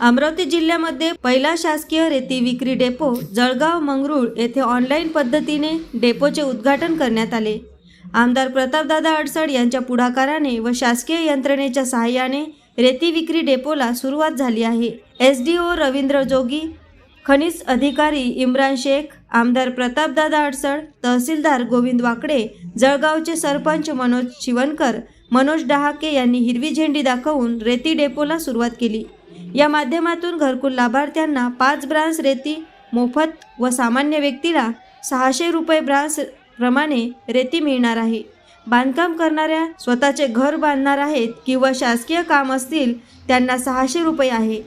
अमरावती जिल्ह्यामध्ये पहिला शासकीय रेती विक्री डेपो जळगाव मंगरूळ येथे ऑनलाईन पद्धतीने डेपोचे उद्घाटन करण्यात आले. आमदार प्रतापदादा अडसड यांच्या पुढाकाराने व शासकीय यंत्रणेच्या सहाय्याने रेती विक्री डेपोला सुरुवात झाली आहे. S D O Ravindra Jogi खनिज अधिकारी इम्रान शेख आमदार प्रतापदादा अडसड तहसीलदार गोविंद वाकडे जळगावचे सरपंच मनोज शिवणकर मनोज डहाके यांनी हिरवी झेंडी दाखवून रेती डेपोला सुरुवात केली. या माध्यमातून घरकुल लाभार्थ्यांना पाच ब्रांच रेती मोफत व सामान्य व्यक्तीला सहाशे रुपये ब्रांच प्रमाणे रेती मिळणार आहे. बांधकाम करणाऱ्या स्वतःचे घर बांधणार आहेत किंवा शासकीय काम असतील त्यांना सहाशे रुपये आहे.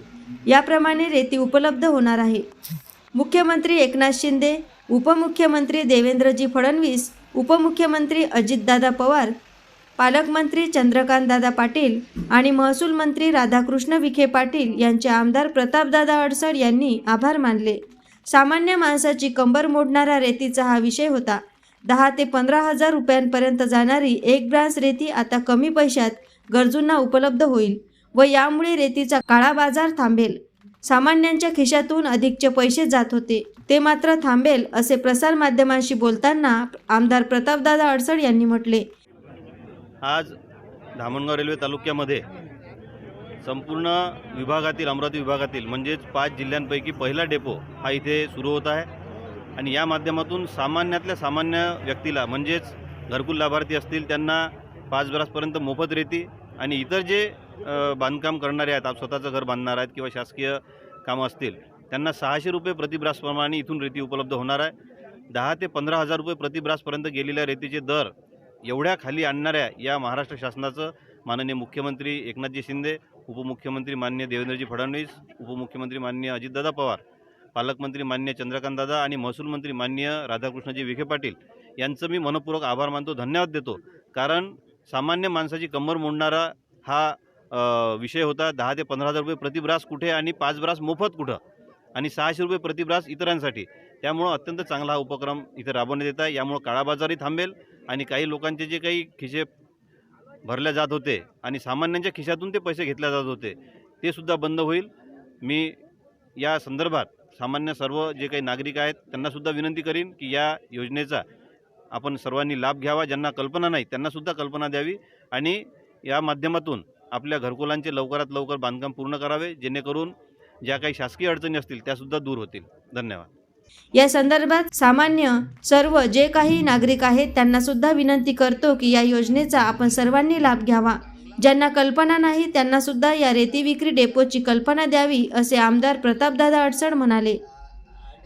याप्रमाणे रेती उपलब्ध होणार आहे. मुख्यमंत्री एकनाथ शिंदे उपमुख्यमंत्री देवेंद्रजी फडणवीस उपमुख्यमंत्री अजितदादा पवार पालकमंत्री चंद्रकांतदादा पाटील आणि महसूल मंत्री राधाकृष्ण विखे पाटील यांचे आमदार प्रतापदादा अडसड यांनी आभार मानले. सामान्य माणसाची कंबर मोडणारा रेतीचा हा विषय होता. दहा ते पंधरा हजार रुपयांपर्यंत जाणारी एक ब्रांच रेती आता कमी पैशात गरजूंना उपलब्ध होईल व यामुळे रेतीचा काळा बाजार थांबेल. सामान्यांच्या खिशातून अधिकचे पैसे जात होते. ते मात्र थांबेल असे प्रसारमाध्यमांशी बोलताना आमदार प्रतापदादा अडसड यांनी म्हटले. आज धामणगाव रेल्वे तालुक्यामध्ये संपूर्ण विभागातील अमरावती विभागातील म्हणजेच पाच जिल्ह्यांपैकी पहिला डेपो हा इथे सुरू होत आहे. आणि या माध्यमातून सामान्यातल्या सामान्य व्यक्तीला म्हणजेच घरकुल लाभार्थी असतील त्यांना पाच बरासपर्यंत मोफत रेती आणि इतर जे बांधकाम करणारे आहेत आप स्वतःचं घर बांधणार आहेत किंवा शासकीय कामं असतील त्यांना सहाशे रुपये प्रतिब्रासप्रमाणे इथून रेती उपलब्ध होणार आहे. दहा ते पंधरा हजार रुपये प्रतिब्रासपर्यंत गेलेल्या रेतीचे दर एवढ्या खाली आणणाऱ्या या महाराष्ट्र शासनाचं माननीय मुख्यमंत्री एकनाथजी शिंदे उपमुख्यमंत्री मान्य देवेंद्रजी फडणवीस उपमुख्यमंत्री मान्य अजितदादा पवार पालकमंत्री मान्य चंद्रकांतदादा आणि महसूल मंत्री मान्य राधाकृष्णजी विखे पाटील यांचं मी मनपूर्वक आभार मानतो धन्यवाद देतो. कारण सामान्य माणसाची कंबर मोडणारा हा विषय होता दहा ते पंधरा हजार रुपये प्रतिब्रास कुठे आणि पाच ब्रास मोफत कुठं? आणि सहाशे रुपये प्रतिब्रास इतरांसाठी. त्यामुळं अत्यंत चांगला हा उपक्रम इथे राबवण्यात येत आहे. यामुळं काळाबाजारही थांबेल. आणि काही लोकांचे जे काही खिसे भरल्या जात होते आणि सामान्यांच्या खिशातून ते पैसे घेतल्या जात होते ते सुद्धा बंद होईल. मी या संदर्भात सामान्य सर्व जे काही नागरिक आहेत त्यांनासुद्धा विनंती करीन की या योजनेचा आपण सर्वांनी लाभ घ्यावा ज्यांना कल्पना नाही त्यांनासुद्धा कल्पना द्यावी आणि या माध्यमातून आपल्या घरकुलांचे लवकरात लवकर बांधकाम पूर्ण करावे जेणेकरून ज्या काही शासकीय अडचणी असतील त्यासुद्धा दूर होतील. धन्यवाद. या संदर्भात सामान्य सर्व जे काही नागरिक आहेत त्यांना सुद्धा विनंती करतो की या योजनेचा आपण सर्वांनी लाभ घ्यावा. ज्यांना कल्पना नाही त्यांना सुद्धा या रेती विक्री डेपोची कल्पना द्यावी असे आमदार प्रतापदादा अडचण म्हणाले.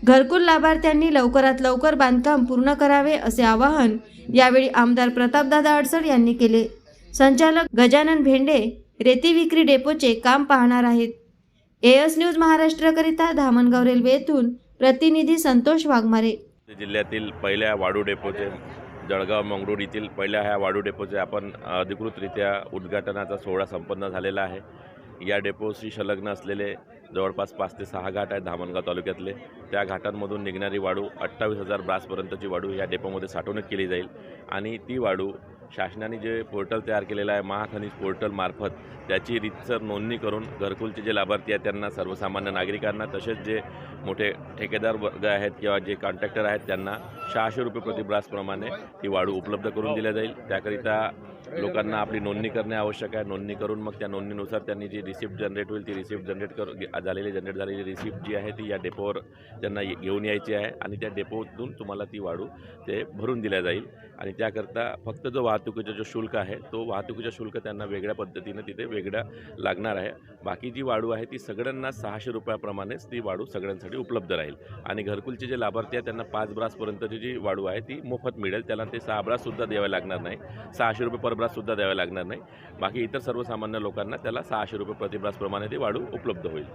घरकुल लाभार्थ्यांनी लवकरात लवकर बांधकाम पूर्ण करावे असे आवाहन यावेळी आमदार प्रतापदादा अडसड यांनी केले. संचालक गजानन भेंडे रेती विक्री डेपोचे काम पाहणार आहेत. एएस न्यूज महाराष्ट्राकरिता धामणगाव रेल्वे येथून प्रतिनिधी संतोष वाघमारे. जिल्ह्यातील पहिल्या वाडू डेपोचे जळगाव मंगरूळ येथील पहिल्या ह्या वाडू डेपोचे आपण अधिकृतरित्या उद्घाटनाचा सोहळा संपन्न झालेला आहे. या डेपोशी संलग्न असलेले जवळपास पाच ते सहा घाट आहेत धामणगाव तालुक्यातले. त्या घाटांमधून निघणारी वाडू अठ्ठावीस हजार ब्रासपर्यंतची वाडू या डेपोमध्ये साठवणूक केली जाईल आणि ती वाडू शासनाने जे पोर्टल तयार केलेलं आहे महाखनिज पोर्टलमार्फत त्याची रितसर नोंदणी करून घरकुलचे जे लाभार्थी आहेत त्यांना सर्वसामान्य नागरिकांना तसेच जे मोठे ठेकेदार वर्ग आहेत किंवा जे कॉन्ट्रॅक्टर आहेत त्यांना सहाशे रुपये प्रतिब्रासप्रमाणे ती वाढू उपलब्ध करून दिल्या जाईल. त्याकरिता लोकांना आपली नोंदणी करणे आवश्यक आहे. नोंदणी करून मग त्या नोंदणीनुसार त्यांनी जी रिसिप्ट जनरेट होईल ती रिसिप्ट जनरेट कर झालेली जनरेट झालेली रिसिप्ट जी आहे ती या डेपोवर त्यांना घेऊन यायची आहे आणि त्या डेपोतून तुम्हाला ती वाढू ते भरून दिल्या जाईल. आणि त्याकरता फक्त जो वाहतुकीचा जो शुल्क आहे तो वाहतुकीचा शुल्क त्यांना वेगळ्या पद्धतीनं तिथे वेगळा लागणार आहे. बाकी जी वाढू आहे ती सगळ्यांना सहाशे रुपयाप्रमाणेच ती वाढू सगळ्यांसाठी उपलब्ध राहील. आणि घरकुलचे जे लाभार्थी आहेत त्यांना पाच ब्रासपर्यंतची जी वाढू आहे ती मोफत मिळेल. त्याला ते सहा ब्राससुद्धा द्यावे लागणार नाही. सहाशे रुपये पर ब्राससुद्धा द्यावे लागणार नाही. बाकी इतर सर्वसामान्य लोकांना त्याला सहाशे रुपये प्रतिब्रासप्रमाणे ते वाढू उपलब्ध होईल.